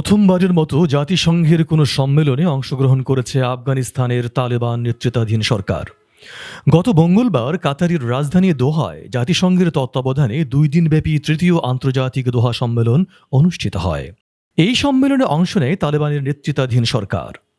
প্রথমবারের মতো জাতিসংঘের কোনো সম্মেলনে অংশগ্রহণ করেছে আফগানিস্তানের তালেবান নেতৃত্বাধীন সরকার। গত মঙ্গলবার কাতারের রাজধানী দোহায় জাতিসংঘের তত্ত্বাবধানে দুই দিনব্যাপী তৃতীয় আন্তর্জাতিক দোহা সম্মেলন অনুষ্ঠিত হয়। এই সম্মেলনে অংশ নেয় তালেবানের নেতৃত্বাধীন সরকার।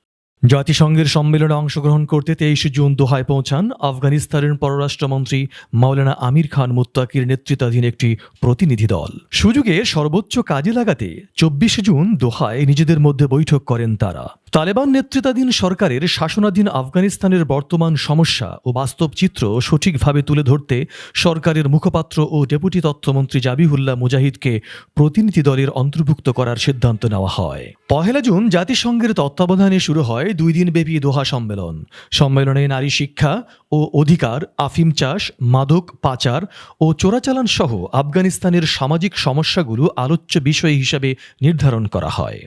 জাতিসংঘের সম্মেলনে অংশগ্রহণ করতে তেইশে জুন দোহায় পৌঁছান আফগানিস্তানের পররাষ্ট্রমন্ত্রী মাওলানা আমির খান মুত্তাকির নেতৃত্বাধীন একটি প্রতিনিধি দল। সুযোগে সর্বোচ্চ কাজে লাগাতে চব্বিশে জুন দোহায় নিজেদের মধ্যে বৈঠক করেন তারা। তালেবান নেতৃত্বাধীন সরকারের শাসনাধীন আফগানিস্তানের বর্তমান সমস্যা ও বাস্তব চিত্র সঠিকভাবে তুলে ধরতে সরকারের মুখপাত্র ও ডেপুটি তথ্যমন্ত্রী জাবিহুল্লাহ মুজাহিদকে প্রতিনিধি দলের অন্তর্ভুক্ত করার সিদ্ধান্ত নেওয়া হয়। পহেলা জুন জাতিসংঘের তত্ত্বাবধানে শুরু হয় দুই দিনব্যাপী দোহা সম্মেলন। সম্মেলনে নারী শিক্ষা ও অধিকার, আফিম চাষ, মাদক পাচার ও চোরাচালান সহ আফগানিস্তানের সামাজিক সমস্যাগুলো আলোচ্য বিষয় হিসাবে নির্ধারণ করা হয়।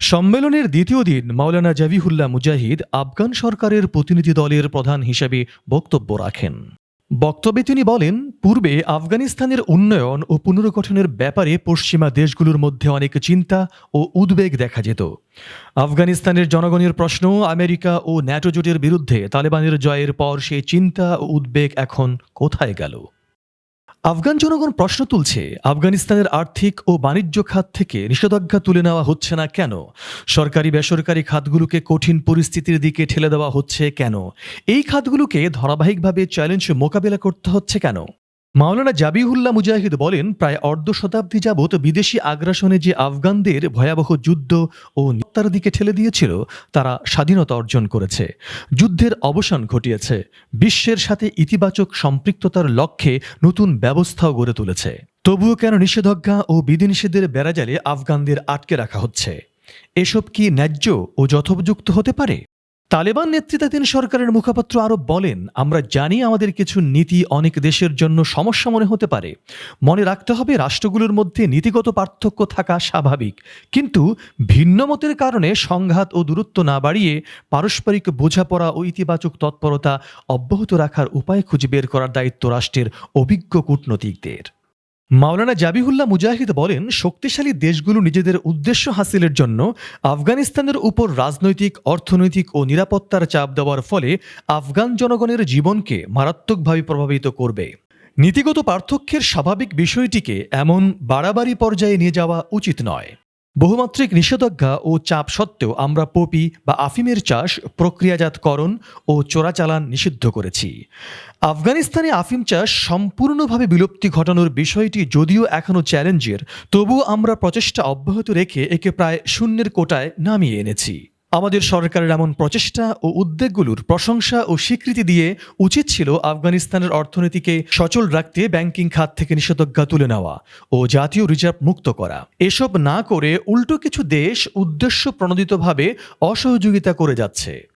সম্মেলনের দ্বিতীয় দিন মাওলানা জাবিহুল্লাহ মুজাহিদ আফগান সরকারের প্রতিনিধি দলের প্রধান হিসেবে বক্তব্য রাখেন। বক্তব্যে তিনি বলেন, পূর্বে আফগানিস্তানের উন্নয়ন ও পুনর্গঠনের ব্যাপারে পশ্চিমা দেশগুলোর মধ্যে অনেক চিন্তা ও উদ্বেগ দেখা যেত। আফগানিস্তানের জনগণের প্রশ্ন, আমেরিকা ও ন্যাটো জোটের বিরুদ্ধে তালেবানের জয়ের পর সেই চিন্তা ও উদ্বেগ এখন কোথায় গেল? আফগান জনগণ প্রশ্ন তুলছে, আফগানিস্তানের আর্থিক ও বাণিজ্য খাত থেকে নিষেধাজ্ঞা তুলে নেওয়া হচ্ছে না কেন? সরকারি বেসরকারি খাতগুলোকে কঠিন পরিস্থিতির দিকে ঠেলে দেওয়া হচ্ছে কেন? এই খাতগুলোকে ধারাবাহিকভাবে চ্যালেঞ্জ মোকাবেলা করতে হচ্ছে কেন? মাওলানা জাবিহুল্লাহ মুজাহিদ বলেন, প্রায় অর্ধ শতাব্দী যাবৎ বিদেশি আগ্রাসনে যে আফগানদের ভয়াবহ যুদ্ধ ও হত্যার দিকে ঠেলে দিয়েছিল, তারা স্বাধীনতা অর্জন করেছে। যুদ্ধের অবসান ঘটিয়েছে। বিশ্বের সাথে ইতিবাচক সম্পৃক্ততার লক্ষ্যে নতুন ব্যবস্থাও গড়ে তুলেছে। তবুও কেন নিষেধাজ্ঞা ও বিধিনিষেধের বেড়াজালে আফগানদের আটকে রাখা হচ্ছে? এসব কি ন্যায্য ও যথোপযুক্ত হতে পারে? তালেবান নেতৃত্বাধীন সরকারের মুখপাত্র আরও বলেন, আমরা জানি আমাদের কিছু নীতি অনেক দেশের জন্য সমস্যা মনে হতে পারে। মনে রাখতে হবে রাষ্ট্রগুলোর মধ্যে নীতিগত পার্থক্য থাকা স্বাভাবিক। কিন্তু ভিন্নমতের কারণে সংঘাত ও দূরত্ব না বাড়িয়ে পারস্পরিক বোঝাপড়া ও ইতিবাচক তৎপরতা অব্যাহত রাখার উপায় খুঁজে বের করার দায়িত্ব রাষ্ট্রের অভিজ্ঞ কূটনৈতিকদের। মাওলানা জাবিহুল্লাহ মুজাহিদ বলেন, শক্তিশালী দেশগুলো নিজেদের উদ্দেশ্য হাসিলের জন্য আফগানিস্তানের উপর রাজনৈতিক, অর্থনৈতিক ও নিরাপত্তার চাপ দেওয়ার ফলে আফগান জনগণের জীবনকে মারাত্মকভাবে প্রভাবিত করবে। নীতিগত পার্থক্যের স্বাভাবিক বিষয়টিকে এমন বাড়াবাড়ি পর্যায়ে নিয়ে যাওয়া উচিত নয়। বহুমাত্রিক নিষেধাজ্ঞা ও চাপ সত্ত্বেও আমরা পপি বা আফিমের চাষ, প্রক্রিয়াজাতকরণ ও চোরাচালান নিষিদ্ধ করেছি। আফগানিস্তানে আফিম চাষ সম্পূর্ণভাবে বিলুপ্তি ঘটানোর বিষয়টি যদিও এখনও চ্যালেঞ্জের, তবুও আমরা প্রচেষ্টা অব্যাহত রেখে একে প্রায় শূন্যের কোটায় নামিয়ে এনেছি। আমাদের সরকারের এমন প্রচেষ্টা ও উদ্যোগগুলোর প্রশংসা ও স্বীকৃতি দিয়ে উচিত ছিল আফগানিস্তানের অর্থনীতিকে সচল রাখতে ব্যাংকিং খাত থেকে নিষেধাজ্ঞা তুলে নেওয়া ও জাতীয় রিজার্ভ মুক্ত করা। এসব না করে উল্টো কিছু দেশ উদ্দেশ্য প্রণোদিতভাবে অসহযোগিতা করে যাচ্ছে।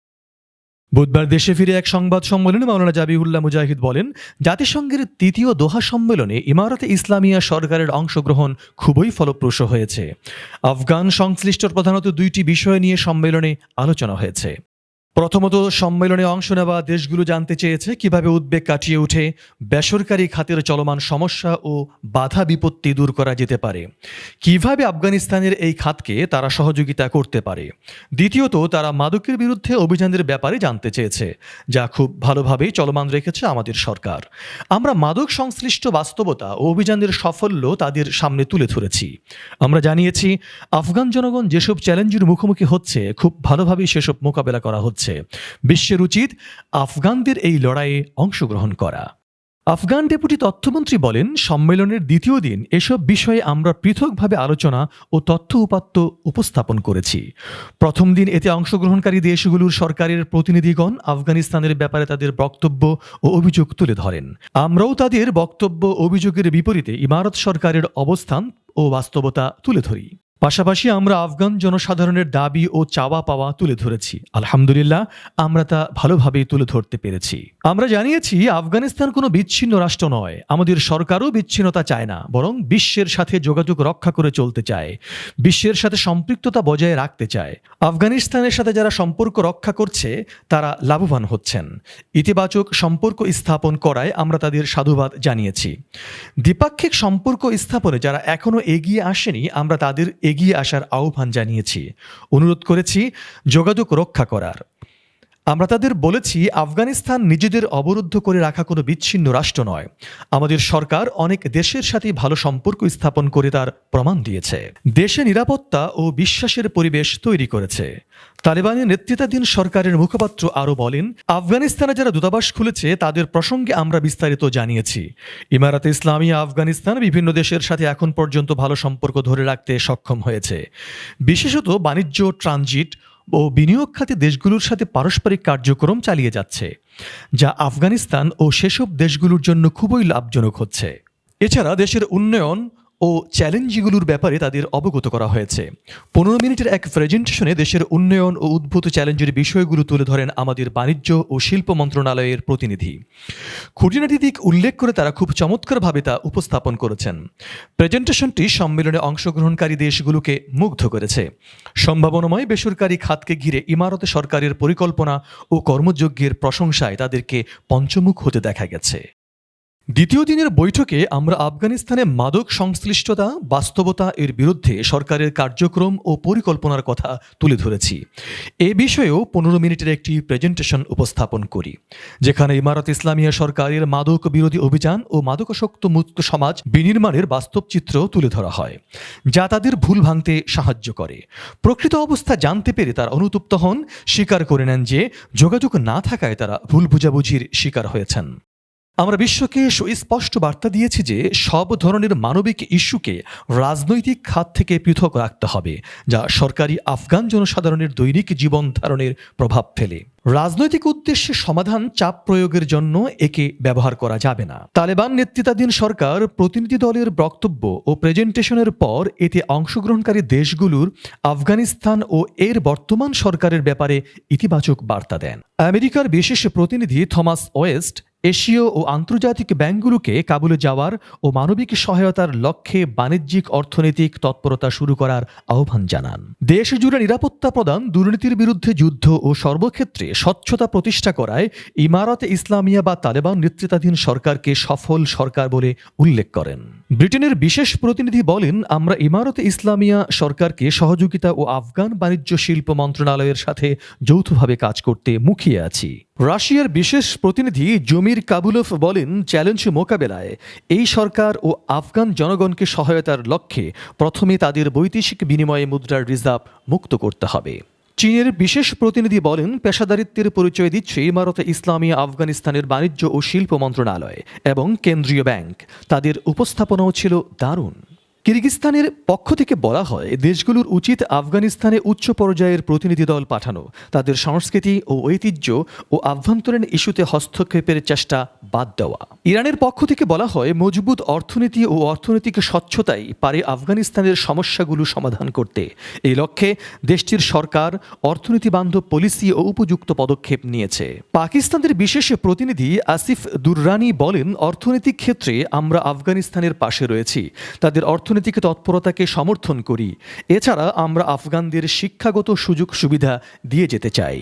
বুধবার দেশে ফিরে এক সংবাদ সম্মেলনে মাওলানা জাবিউল্লাহ মুজাহিদ বলেন, জাতিসংঘের তৃতীয় দোহা সম্মেলনে ইমারতে ইসলামিয়া সরকারের অংশগ্রহণ খুবই ফলপ্রসূ হয়েছে। আফগান সংশ্লিষ্ট প্রধানত দুইটি বিষয় নিয়ে সম্মেলনে আলোচনা হয়েছে। প্রথমত সম্মেলনে অংশ নেওয়া দেশগুলো জানতে চেয়েছে কীভাবে উদ্বেগ কাটিয়ে উঠে বেসরকারি খাতের চলমান সমস্যা ও বাধা বিপত্তি দূর করা যেতে পারে। কীভাবে আফগানিস্তানের এই খাতকে তারা সহযোগিতা করতে পারে? দ্বিতীয়ত, তারা মাদকের বিরুদ্ধে অভিযানের ব্যাপারে জানতে চেয়েছে, যা খুব ভালোভাবেই চলমান রেখেছে আমাদের সরকার। আমরা মাদক সংশ্লিষ্ট বাস্তবতা ও অভিযানের সাফল্য তাদের সামনে তুলে ধরেছি। আমরা জানিয়েছি, আফগান জনগণ যেসব চ্যালেঞ্জের মুখোমুখি হচ্ছে, খুব ভালোভাবেই সেসব মোকাবেলা করা হচ্ছে। বিশ্বের উচিত আফগানদের এই লড়াইয়ে অংশগ্রহণ করা। আফগান ডেপুটি তথ্যমন্ত্রী বলেন, সম্মেলনের দ্বিতীয় দিন এসব বিষয়ে আমরা পৃথকভাবে আলোচনা ও তথ্য উপাত্ত উপস্থাপন করেছি। প্রথম দিন এতে অংশগ্রহণকারী দেশগুলোর সরকারের প্রতিনিধিগণ আফগানিস্তানের ব্যাপারে তাদের বক্তব্য ও অভিযোগ তুলে ধরেন। আমরাও তাদের বক্তব্য অভিযোগের বিপরীতে ইমারত সরকারের অবস্থান ও বাস্তবতা তুলে ধরি। পাশাপাশি আমরা আফগান জনসাধারণের দাবি ও চাওয়া পাওয়া তুলে ধরেছি। আলহামদুলিল্লাহ, আমরা তা ভালোভাবেই তুলে ধরতে পেরেছি। আমরা জানিয়েছি, আফগানিস্তান কোনো বিচ্ছিন্ন রাষ্ট্র নয়। আমাদের সরকারও বিচ্ছিন্নতা চায় না, বরং বিশ্বের সাথে যোগাযোগ রক্ষা করে চলতে চায়। বিশ্বের সাথে সম্পৃক্ততা বজায় রাখতে চায়। আফগানিস্তানের সাথে যারা সম্পর্ক রক্ষা করছে, তারা লাভবান হচ্ছেন। ইতিবাচক সম্পর্ক স্থাপন করায় আমরা তাদের সাধুবাদ জানিয়েছি। দ্বিপাক্ষিক সম্পর্ক স্থাপনে যারা এখনও এগিয়ে আসেনি, আমরা তাদের এগিয়ে আসার আহ্বান জানিয়েছি। অনুরোধ করেছি যোগাযোগ রক্ষা করার। আমরা তাদের বলেছি, আফগানিস্তান নিজেদের অবরুদ্ধ করে রাখা কোনো বিচ্ছিন্ন রাষ্ট্র নয়। আমাদের সরকার অনেক দেশের সাথে ভালো সম্পর্ক স্থাপন করে তার প্রমাণ দিয়েছে। দেশে নিরাপত্তা ও বিশ্বাসের পরিবেশ তৈরি করেছে। তালেবানের নেতৃত্বাধীন সরকারের মুখপাত্র আরও বলেন, আফগানিস্তানে যারা দূতাবাস খুলেছে, তাদের প্রসঙ্গে আমরা বিস্তারিত জানিয়েছি। ইমারাতে ইসলামী আফগানিস্তান বিভিন্ন দেশের সাথে এখন পর্যন্ত ভালো সম্পর্ক ধরে রাখতে সক্ষম হয়েছে। বিশেষত বাণিজ্য, ট্রানজিট ও বিনিয়োগ খাতে দেশগুলোর সাথে পারস্পরিক কার্যক্রম চালিয়ে যাচ্ছে, যা আফগানিস্তান ও সেসব দেশগুলোর জন্য খুবই লাভজনক হচ্ছে। এছাড়া দেশের উন্নয়ন ও চ্যালেঞ্জগুলোর ব্যাপারে তাদের অবগত করা হয়েছে। পনেরো মিনিটের এক প্রেজেন্টেশনে দেশের উন্নয়ন ও উদ্ভূত চ্যালেঞ্জের বিষয়গুলো তুলে ধরেন আমাদের বাণিজ্য ও শিল্প মন্ত্রণালয়ের প্রতিনিধি। খুঁটিনাটি দিক উল্লেখ করে তারা খুব চমৎকারভাবে তা উপস্থাপন করেছেন। প্রেজেন্টেশনটি সম্মেলনে অংশগ্রহণকারী দেশগুলোকে মুগ্ধ করেছে। সম্ভাবনাময় বেসরকারি খাতকে ঘিরে ইমারতে সরকারের পরিকল্পনা ও কর্মযজ্ঞের প্রশংসায় তাদেরকে পঞ্চমুখ হতে দেখা গেছে। দ্বিতীয় দিনের বৈঠকে আমরা আফগানিস্তানে মাদক সংশ্লিষ্টতা, বাস্তবতা এর বিরুদ্ধে সরকারের কার্যক্রম ও পরিকল্পনার কথা তুলে ধরেছি। এ বিষয়েও পনেরো মিনিটের একটি প্রেজেন্টেশন উপস্থাপন করি, যেখানে ইমারত ইসলামিয়া সরকারের মাদক বিরোধী অভিযান ও মাদকাসক্ত মুক্ত সমাজ বিনির্মাণের বাস্তব চিত্র তুলে ধরা হয়, যা তাদের ভুল ভাঙতে সাহায্য করে। প্রকৃত অবস্থা জানতে পেরে তারা অনুতপ্ত হন, স্বীকার করে নেন যে যোগাযোগ না থাকায় তারা ভুল বুঝাবুঝির শিকার হয়েছেন। আমরা বিশ্বকে সুস্পষ্ট বার্তা দিয়েছি যে সব ধরনের মানবিক ইস্যুকে রাজনৈতিক খাত থেকে পৃথক রাখতে হবে, যা সরকারি আফগান জনসাধারণের দৈনিক জীবন ধারণের প্রভাব ফেলে। রাজনৈতিক উদ্দেশ্যে সমাধান চাপ প্রয়োগের জন্য একে ব্যবহার করা যাবে না। তালেবান নেতৃত্বাধীন সরকার প্রতিনিধি দলের বক্তব্য ও প্রেজেন্টেশনের পর এতে অংশগ্রহণকারী দেশগুলোর আফগানিস্তান ও এর বর্তমান সরকারের ব্যাপারে ইতিবাচক বার্তা দেন। আমেরিকার বিশেষ প্রতিনিধি থমাস ওয়েস্ট এশীয় ও আন্তর্জাতিক ব্যাংকগুলোকে কাবুলে যাওয়ার ও মানবিক সহায়তার লক্ষ্যে বাণিজ্যিক অর্থনৈতিক তৎপরতা শুরু করার আহ্বান জানান। দেশ জুড়ে নিরাপত্তা প্রদান, দুর্নীতির বিরুদ্ধে যুদ্ধ ও সর্বক্ষেত্রে স্বচ্ছতা প্রতিষ্ঠা করায় ইমারতে ইসলামিয়া বা তালেবান নেতৃত্বাধীন সরকারকে সফল সরকার বলে উল্লেখ করেন। ব্রিটেনের বিশেষ প্রতিনিধি বলেন, আমরা ইমারতে ইসলামিয়া সরকারকে সহযোগিতা ও আফগান বাণিজ্য শিল্প মন্ত্রণালয়ের সাথে যৌথভাবে কাজ করতে মুখিয়ে আছি। রাশিয়ার বিশেষ প্রতিনিধি জমির কাবুলফ বলেন, চ্যালেঞ্জ মোকাবেলায় এই সরকার ও আফগান জনগণকে সহায়তার লক্ষ্যে প্রথমে তাদের বৈদেশিক বিনিময়ে মুদ্রার রিজার্ভ মুক্ত করতে হবে। চীনের বিশেষ প্রতিনিধি বলেন, পেশাদারিত্বের পরিচয় দিচ্ছে ইমারতে ইসলামী আফগানিস্তানের বাণিজ্য ও শিল্প মন্ত্রণালয় এবং কেন্দ্রীয় ব্যাংক। তাদের উপস্থাপনাও ছিল দারুণ। কিরগিস্তানের পক্ষ থেকে বলা হয়, দেশগুলোর উচিত আফগানিস্তানে উচ্চ পর্যায়ের প্রতিনিধি দল পাঠানো। তাদের সংস্কৃতি ও ঐতিহ্য ও আভ্যন্তরীণ ইস্যুতে হস্তক্ষেপের চেষ্টা বাদ দেওয়া। ইরানের পক্ষ থেকে বলা হয়, মজবুত অর্থনীতি ও অর্থনৈতিক স্বচ্ছতাই পারে আফগানিস্তানের সমস্যাগুলো সমাধান করতে। এই লক্ষ্যে দেশটির সরকার অর্থনীতি বান্ধব পলিসি ও উপযুক্ত পদক্ষেপ নিয়েছে। পাকিস্তানের বিশেষ প্রতিনিধি আসিফ দুররানি বলেন, অর্থনৈতিক ক্ষেত্রে আমরা আফগানিস্তানের পাশে রয়েছি। তাদের অর্থনৈতিক তৎপরতাকে সমর্থন করি। এছাড়া আমরা আফগানদের শিক্ষাগত সুযোগ সুবিধা দিয়ে যেতে চাই।